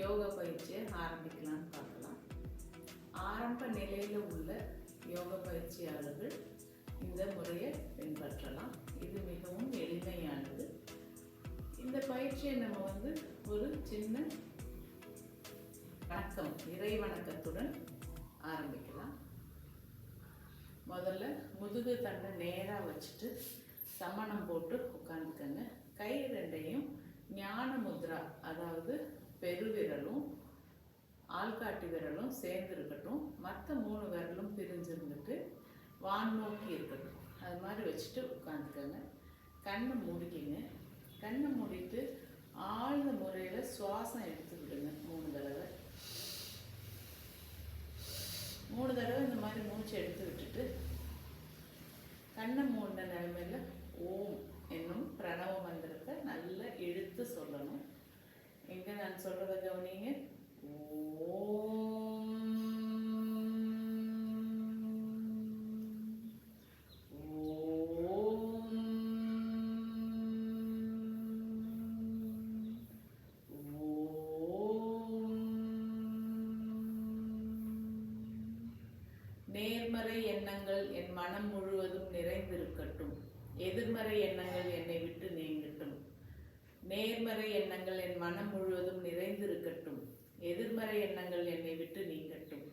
யோகா பயிற்சியை ஆரம்பிக்கலாம்னு பார்க்கலாம். ஆரம்ப நிலையில் உள்ள யோகா பயிற்சியாளர்கள் இந்த முறையை பின்பற்றலாம். இது மிகவும் எளிமையானது. இந்த பயிற்சியை நம்ம வந்து ஒரு சின்ன வணக்கம் இறை வணக்கத்துடன் ஆரம்பிக்கலாம். முதல்ல முதுகு தண்டை நேராக வச்சுட்டு சமணம் போட்டு உட்காந்துக்கங்க கை ரெண்டையும் ஞான முத்ரா அதாவது பெருவிரலும் ஆள்காட்டி விரலும் சேர்ந்து இருக்கட்டும் மற்ற மூணு விரலும் பிரிஞ்சிருந்துட்டு வான் நோக்கி இருக்கட்டும். அது மாதிரி வச்சுட்டு உட்காந்துக்கோங்க. கண்ணை மூடிக்கிங்க. கண்ணை மூடிட்டு ஆழ்ந்த முறையில் சுவாசம் எடுத்து விடுங்க மூணு தடவை. மூணு தடவை இந்த மாதிரி மூச்சு எடுத்து விட்டுட்டு கண்ணை மூடின நிலைமையில் ஓம் என்னும் பிரணவ மந்திரத்தை நல்லா எடுத்து சொல்லணும். எங்க நான் சொல்றத கவனிங்க. ஓம் நேர்மறை எண்ணங்கள் என் மனம் முழுவதும் நிறைந்திருக்கட்டும். எதிர்மறை எண்ணங்கள் என் நேர்மறை எண்ணங்கள் என் மனம் முழுவதும் நிறைந்திருக்கட்டும். எதிர்மறை எண்ணங்கள் என்னை விட்டு நீங்கட்டும்.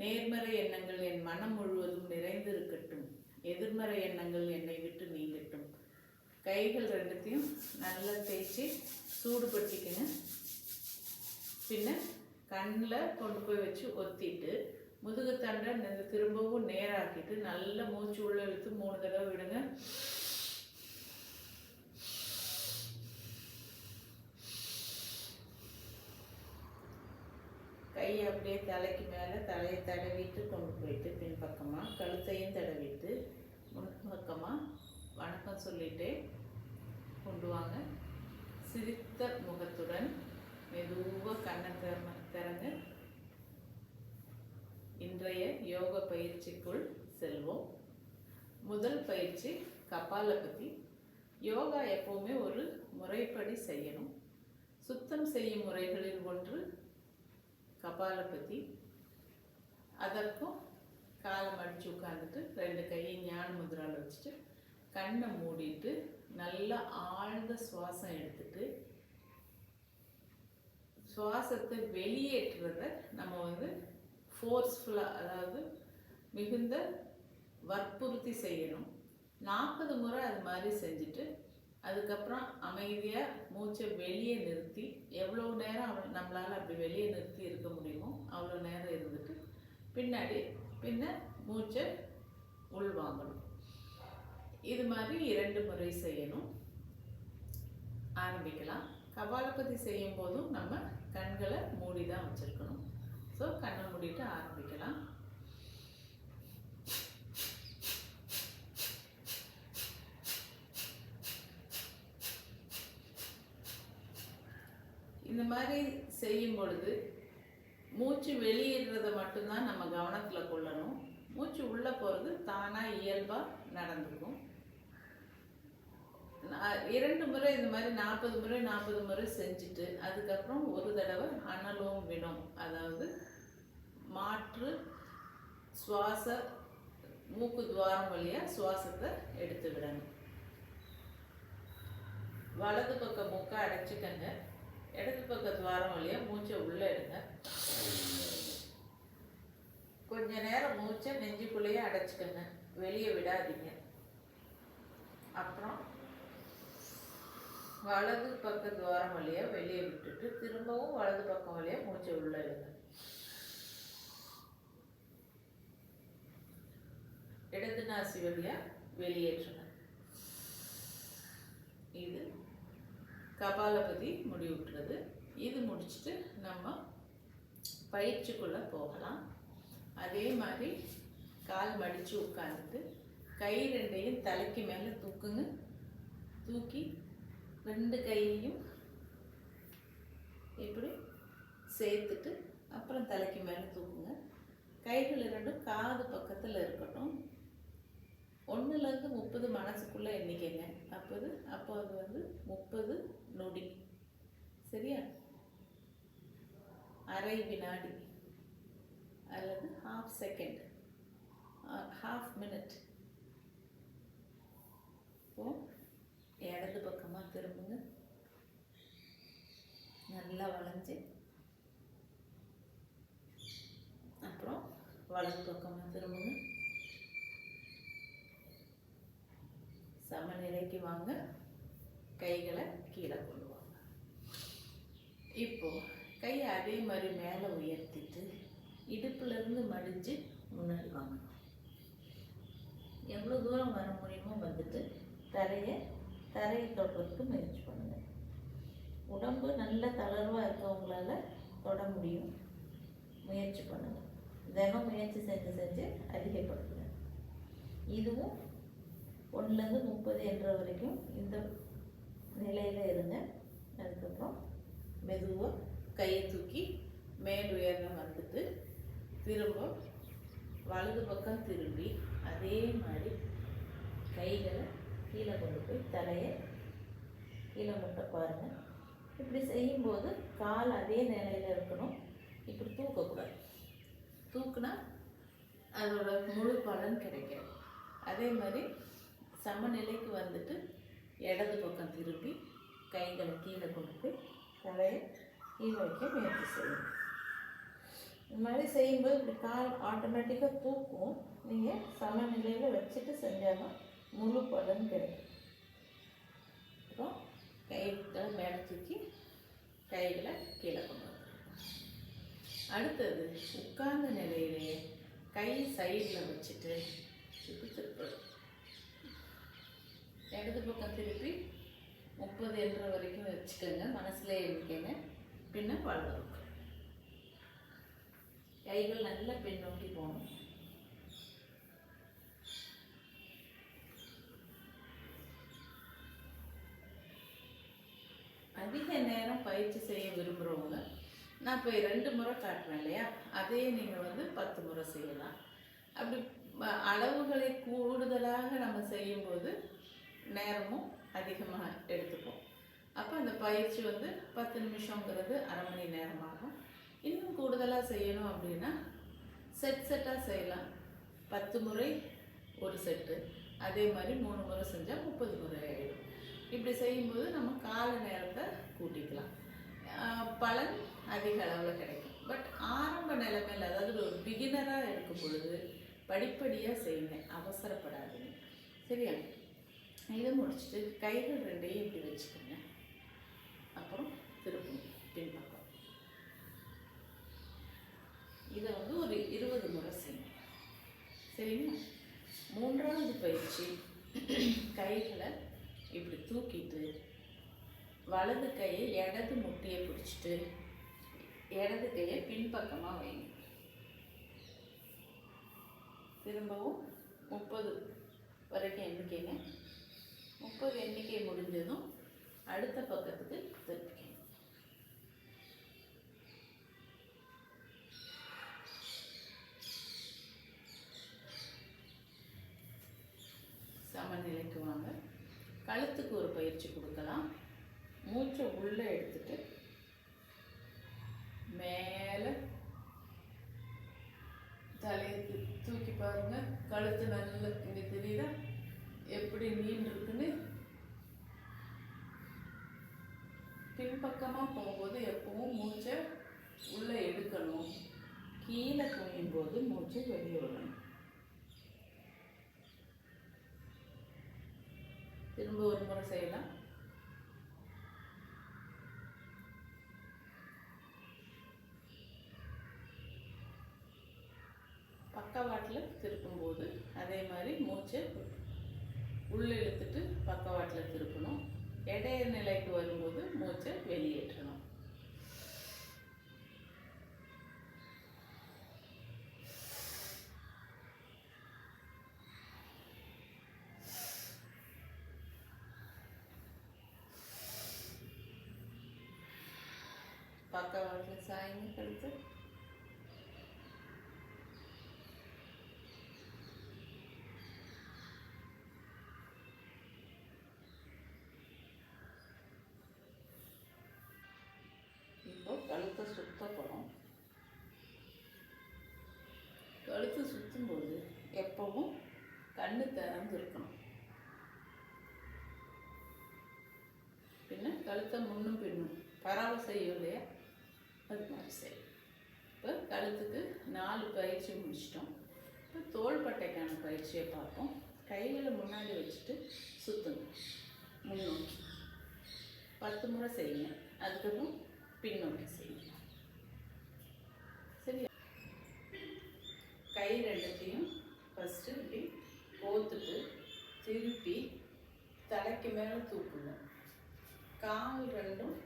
நேர்மறை எண்ணங்கள் என் மனம் முழுவதும் நிறைந்திருக்கட்டும். எதிர்மறை எண்ணங்கள் என்னை விட்டு நீங்கட்டும். கைகள் ரெண்டுத்தையும் நல்லா தேய்ச்சி சூடுபடுத்திக்கங்க. பின்ன கண்ணில் கொண்டு போய் வச்சு ஒத்திட்டு முதுகுத்தண்டை திரும்பவும் நேராக்கிட்டு நல்லா மூச்சு உள்ள இழுத்து மூணு தடவை விடுங்க கை அப்படியே தலைக்கு மேலே தலையை தடவிட்டு கொண்டு போயிட்டு பின்பக்கமாக கழுத்தையும் தடவிட்டு முன்பக்கமாக வணக்கம் சொல்லிட்டே கொண்டு வாங்க. சிரித்த முகத்துடன் மெதுவாக கண்ணை திறம திறங்க இன்றைய யோக பயிற்சிக்குள் செல்வோம். முதல் பயிற்சி கபாலபதி யோகா எப்போவுமே ஒரு முறைப்படி செய்யணும். சுத்தம் செய்யும் முறைகளில் ஒன்று கபாலபதி அதற்கும் காலம் மடித்து உட்காந்துட்டு ரெண்டு கையை ஞான முதிரால் வச்சுட்டு கண்ணை மூடிட்டு நல்லா ஆழ்ந்த சுவாசம் எடுத்துட்டு சுவாசத்தை வெளியேற்றுறத நம்ம வந்து ஃபோர்ஸ்ஃபுல்லாக அதாவது மிகுந்த வற்புறுத்தி செய்யணும். நாற்பது முறை அது மாதிரி செஞ்சுட்டு அதுக்கப்புறம் அமைதியாக மூச்சை வெளியே நிறுத்தி எவ்வளோ நேரம் அவ- அப்படி வெளியே நிறுத்தி இருக்க முடியுமோ அவ்வளோ நேரம் இருந்துட்டு பின்னாடி பின்ன மூச்சை உள்வாங்கணும். இது மாதிரி இரண்டு முறை செய்யணும். ஆரம்பிக்கலாம். கபாலபதி செய்யும் போதும் நம்ம கண்களை மூடி தான் வச்சுருக்கணும். ஸோ கண்ணை மூடிட்டு ஆரம்பிக்கலாம். இந்த மாதிரி செய்யும் பொழுது மூச்சு வெளியிடுறத மட்டும்தான் நம்ம கவனத்தில் கொள்ளணும். மூச்சு உள்ளே போகிறது தானாக இயல்பாக நடந்துக்கும். இரண்டு முறை இந்த மாதிரி நாற்பது முறை நாற்பது முறை செஞ்சுட்டு அதுக்கப்புறம் ஒரு தடவை அனலும் விடும் அதாவது மாற்று சுவாச மூக்கு துவாரம் வழியாக சுவாசத்தை எடுத்து விடணும். வலது பக்கம் மூக்கை அடைச்சிக்கங்க. இடது பக்க துவாரம் வழியாக மூச்சை உள்ளே எடுங்க. கொஞ்ச நேரம் மூச்சை நெஞ்சுக்குள்ளேயே அடைச்சிக்கங்க. வெளியே விடாதீங்க. அப்புறம் வலது பக்க துவாரம் வழியாக வெளியே விட்டுட்டு திரும்பவும் வலது பக்கம் வழியாக மூச்சை உள்ளே எடுங்க. இடது நாசி வழியாக வெளியேற்றுங்க. இது கபாலபதி முடிவுட்டுறது இது முடிச்சுட்டு நம்ம பயிற்சிக்குள்ளே போகலாம். அதே மாதிரி கால் மடித்து உட்காந்துட்டு கை ரெண்டையும் தலைக்கு மேலே தூக்குங்க. தூக்கி ரெண்டு கையையும் இப்படி சேர்த்துட்டு அப்புறம் தலைக்கு மேலே தூக்குங்க. கைகள் இரண்டும் காது பக்கத்தில் இருக்கட்டும். ஒன்றுலேருந்து முப்பது மனசுக்குள்ளே எண்ணிக்கைங்க. அப்போது அப்போ அது வந்து முப்பது நொடி. சரியா? அரை வினாடி. அல்லது ஹாஃப் செகண்ட் ஹாஃப் மினிட் இப்போ இடது பக்கமாக திரும்புங்க. நல்லா வளைஞ்சு. அப்புறம் வலது பக்கமாக திரும்புங்க. நிலைக்கு வாங்க. கைகளை கீழே கொண்டு வாங்க. இப்போ கையை அதே மாதிரி மேலே உயர்த்திட்டு இடுப்புலேருந்து மடிஞ்சு முன்னாடி வாங்க. எவ்வளோ தூரம் வர முடியுமோ வந்துட்டு தரையை தரையை தொடுறதுக்கு முயற்சி பண்ணுங்கள் உடம்பு நல்ல தளர்வாக இருக்கவங்களால தொட முடியும். முயற்சி பண்ணுங்கள் தினம் முயற்சி செஞ்சு செஞ்சு அதிகப்படுத்துங்க. இதுவும் ஒன்றுலேருந்து முப்பது என்ற வரைக்கும் இந்த நிலையில் இருங்க. அதுக்கப்புறம் மெதுவாக கையை தூக்கி மேல் உயரம் வந்துட்டு திரும்ப வலது பக்கம் திரும்பி அதே மாதிரி கைகளை கீழே கொண்டு போய் தலையை கீழே மட்டும் பாருங்கள் இப்படி செய்யும்போது கால் அதே நிலையில் இருக்கணும். இப்படி தூக்கக்கூடாது. தூக்குனா அதோட முழு பலன் கிடைக்காது. அதே மாதிரி சமநிலைக்கு வந்துட்டு இடது பக்கம் திருப்பி கைகளை கீழே கொண்டு போய் தலையை கீழே வைக்க முயற்சி செய்யணும் இந்த மாதிரி செய்யும்போது இப்படி கால் ஆட்டோமேட்டிக்காக தூக்கும். நீங்கள் சமநிலையில் வச்சுட்டு செஞ்சாலும் முழு பலன் கிடைக்கும். அப்புறம் கைகளை மேலே தூக்கி கைகளை கீழே கொண்டு அடுத்தது உட்கார்ந்த நிலையிலேயே கை சைடில் வச்சுட்டு இப்படி திருப்பணும் இடது பக்கம் திருப்பி முப்பது வரைக்கும் வச்சுக்கோங்க. மனசுல எண்ணிக்கங்க பின்ன வலது கைகள் நல்லா பின்னோக்கி போகணும். அதிக நேரம் பயிற்சி செய்ய விரும்புகிறவங்க நான் இப்போ ரெண்டு முறை காட்டுறேன் இல்லையா? அதே நீங்கள் வந்து பத்து முறை செய்யலாம். அப்படி அளவுகளை கூடுதலாக நம்ம செய்யும்போது நேரமும் அதிகமாக எடுத்துப்போம். அப்போ அந்த பயிற்சி வந்து பத்து நிமிஷங்கிறது அரை மணி நேரமாகும். இன்னும் கூடுதலாக செய்யணும் அப்படின்னா செட் செட்டாக செய்யலாம். பத்து முறை ஒரு செட்டு அதே மாதிரி மூணு முறை செஞ்சால் முப்பது முறை ஆகிடும் இப்படி செய்யும்போது நம்ம கால நேரத்தை கூட்டிக்கலாம். பலன் அதிக அளவில் கிடைக்கும். பட் ஆரம்ப நிலைமையில் அதாவது ஒரு பிகினராக இருக்கும் பொழுது படிப்படியாக செய்யுங்க. அவசரப்படாதீங்க. சரியா? இதை முடிச்சுட்டு கைகள் ரெண்டையும் இப்படி வச்சுக்கோங்க. அப்புறம் திருப்பி பின்பக்கம் இதை வந்து ஒரு இருபது முறை செய்யணும். சரிங்களா? மூன்றாவது பயிற்சி கைகளை இப்படி தூக்கிட்டு வலது கையை இடது முட்டியை பிடிச்சிட்டு இடது கையை பின்பக்கமாக வைங்க. திரும்பவும் முப்பது வரைக்கும் எண்ணிக்கைங்க. முப்பது எண்ணிக்கை முடிஞ்சதும் அடுத்த பக்கத்துக்கு திருப்பிக்கணும். சமநிலைக்கு வாங்க. கழுத்துக்கு ஒரு பயிற்சி கொடுக்கலாம். மூச்சை உள்ளே எடுத்துட்டு மேலே தலையை தூக்கி பாருங்க. கழுத்து நல்ல இங்கே தெரியுதா? எப்படி நீண்டு இருக்குன்னு பின்பக்கமாக போகும்போது எப்பவும் மூச்சை உள்ளே எடுக்கணும். கீழே குனியும் போது மூச்சை வெளியே விடணும். திரும்ப ஒரு முறை செய்யலாம். பக்கவாட்டில் திருப்பும்போது அதே மாதிரி மூச்சை உள்ளே இழுத்துட்டு பக்கவாட்டில் திருப்பணும். இடைய நிலைக்கு வரும்போது மூச்சை வெளியேற்றணும். பக்கவாட்டில் சாய்ந்து கழுத்து கழுத்தை சுத்தப்படும் கழுத்து சுற்றும்போது எப்பவும் கண்ணு திறந்துருக்கணும். பின்ன கழுத்தை முன்னும் பின்னும் பரவல் செய்யும் இல்லையா அது மாதிரி செய்யும் இப்போ கழுத்துக்கு நாலு பயிற்சி முடிச்சிட்டோம். இப்போ தோள்பட்டைக்கான பயிற்சியை பார்ப்போம். கைகளை முன்னாடி வச்சுட்டு சுற்றுங்க முன்னோக்கி. பத்து முறை செய்யுங்க. அதுக்கப்புறம் பின்னோக்கி செய்யுங்க சரியா கை ரெண்டுத்தையும் ஃபஸ்ட்டு இப்படி கோத்துட்டு திருப்பி தலைக்கு மேலே தூக்கணும் கால் ரெண்டும்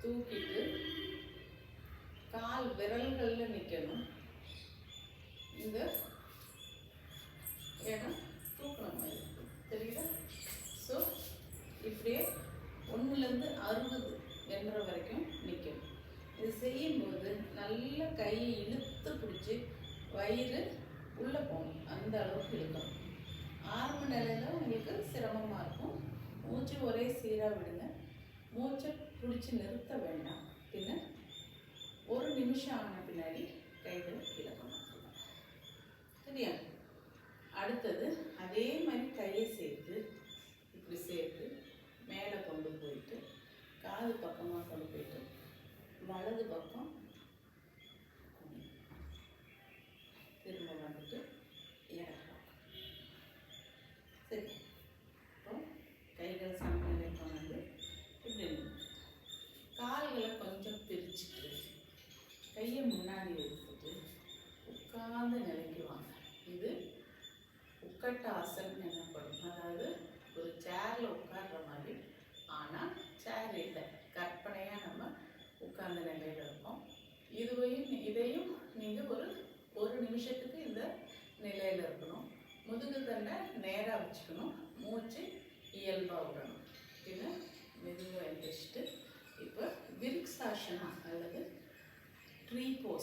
தூக்கிட்டு கால் விரல்களில் நிற்கணும் இந்த இடம் தூக்கணும் மாதிரி தெரியுதா ஸோ இப்படியே ஒன்றுலேருந்து அறுபது என்ற வரைக்கும் நிற்கும் இது செய்யும்போது நல்ல கையை இழுத்து பிடிச்சி வயிறு உள்ளே போகணும் அந்த அளவுக்கு இழுக்கணும் ஆரம்ப நிலையில் உங்களுக்கு சிரமமாக இருக்கும். மூச்சு ஒரே சீராக விடுங்க. மூச்சை பிடிச்சி நிறுத்த வேண்டாம். பின்ன ஒரு நிமிஷம் ஆன பின்னாடி கைகளை இழக்கணும் சரியா? அடுத்தது அதே மாதிரி கையை சேர்த்து இப்படி சேர்த்து மேலே கொண்டு போயிட்டு காது பக்கமாக கொண்டு போயிட்டு வலது பக்கம் குனி. திரும்ப வந்துட்டு இடது பக்கம் சரி இப்போ கைகள் சமநிலை கொண்டு இப்படி நின்று. கால்களை கொஞ்சம் பிரிச்சுட்டு கையை முன்னாடி எடுத்துட்டு உட்கார்ந்த நிலைக்கு வாங்க இது உட்கட்ட ஆசன் எனப்படும் அதாவது ஒரு சேரில் உட்கார்ற மாதிரி ஆனால் சேர் இல்லை கற்பனையாக நம்ம உட்கார்ந்த நிலையில் இருக்கோம் இதுவையும் இதையும் நீங்கள் ஒரு ஒரு நிமிஷத்துக்கு இந்த நிலையில் இருக்கணும். முதுகு தண்டை நேராக வச்சுக்கணும். மூச்சு இயல்பாக விடணும். பின்ன மெதுவாக எழுந்திரிச்சிட்டு இப்போ விருக்ஸாசனா அல்லது ட்ரீ போஸ்